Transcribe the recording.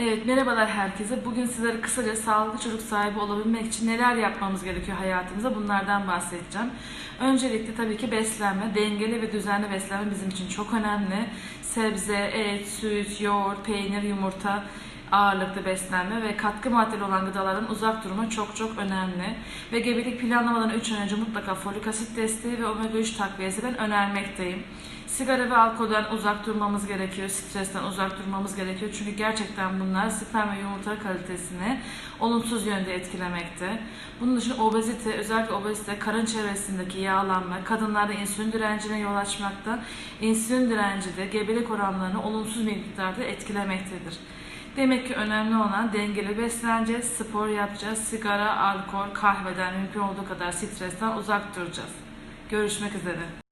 Evet, merhabalar herkese. Bugün sizlere kısaca sağlıklı çocuk sahibi olabilmek için neler yapmamız gerekiyor hayatımızda bunlardan bahsedeceğim. Öncelikle tabii ki beslenme, dengeli ve düzenli beslenme bizim için çok önemli. Sebze, et, süt, yoğurt, peynir, yumurta ağırlıklı beslenme ve katkı maddeli olan gıdalardan uzak durma çok çok önemli. Ve gebelik planlamadan 3 ay önce mutlaka folik asit desteği ve omega 3 takviyesi ben önermekteyim. Sigara ve alkolden uzak durmamız gerekiyor, stresten uzak durmamız gerekiyor. Çünkü gerçekten bunlar sperm ve yumurta kalitesini olumsuz yönde etkilemekte. Bunun dışında obezite, özellikle obezite, karın çevresindeki yağlanma, kadınlarda insülin direncine yol açmakta. İnsülin direnci de gebelik oranlarını olumsuz bir miktarda etkilemektedir. Demek ki önemli olan dengeli besleneceğiz, spor yapacağız, sigara, alkol, kahveden mümkün olduğu kadar stresten uzak duracağız. Görüşmek üzere.